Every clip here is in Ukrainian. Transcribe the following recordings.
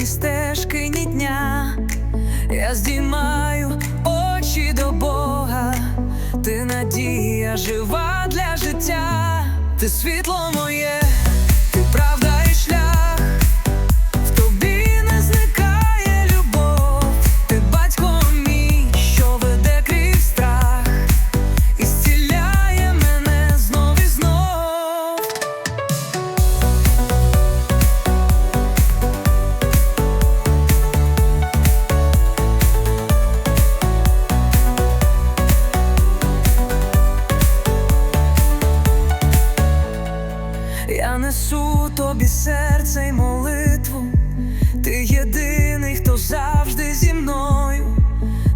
ні стежки, ні дня. Я здіймаю очі до Бога, ти надія жива для життя, ти світло моє, ти правда. Я несу тобі серце й молитву, ти єдиний, хто завжди зі мною,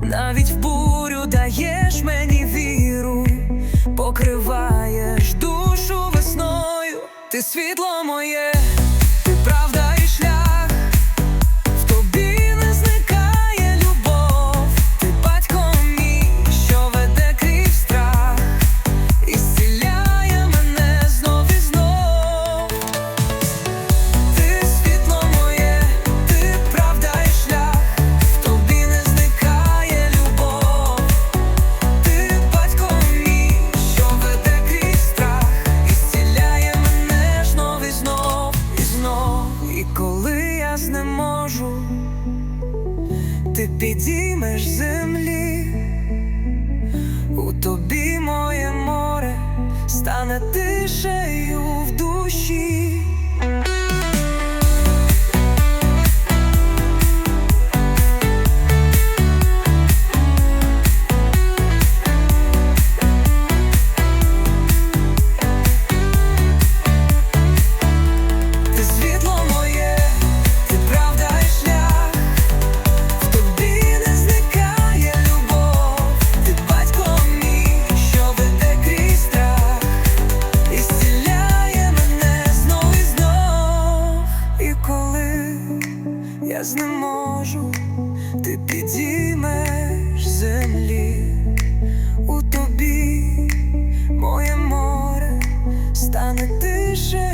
навіть в бурю даєш мені віру, покриваєш душу весною, ти світло моє, підіймеш землі. У тобі моє море стане тишею знеможу, ти підіймеш землі. У тобі, моє море. Стане тише